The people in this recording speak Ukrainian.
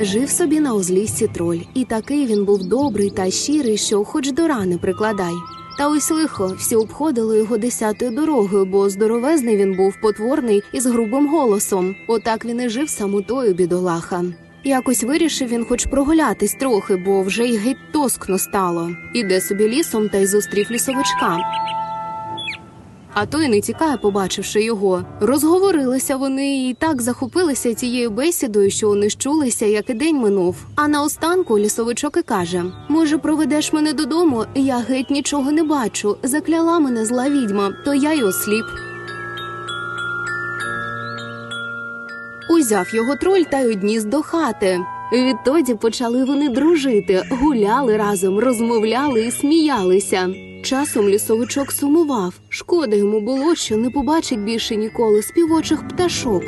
Жив собі на узліссі троль, і такий він був добрий та щирий, що хоч до рани прикладай. Та ось лихо, всі обходили його десятою дорогою, бо здоровезний він був потворний і з грубим голосом. Отак він і жив самотою бідолаха. Якось вирішив він хоч прогулятись трохи, бо вже й геть тоскно стало. Іде собі лісом та й зустрів лісовичка. А той не тікає, побачивши його. Розговорилися вони і так захопилися цією бесідою, що не щулися, як і день минув. А наостанку лісовичок і каже: Може, проведеш мене додому? Я геть нічого не бачу. Закляла мене зла відьма, то я й осліп. Узяв його троль та й одніс до хати. Відтоді почали вони дружити, гуляли разом, розмовляли і сміялися. Часом лісовичок сумував. Шкода йому було, що не побачить більше ніколи співочих пташок.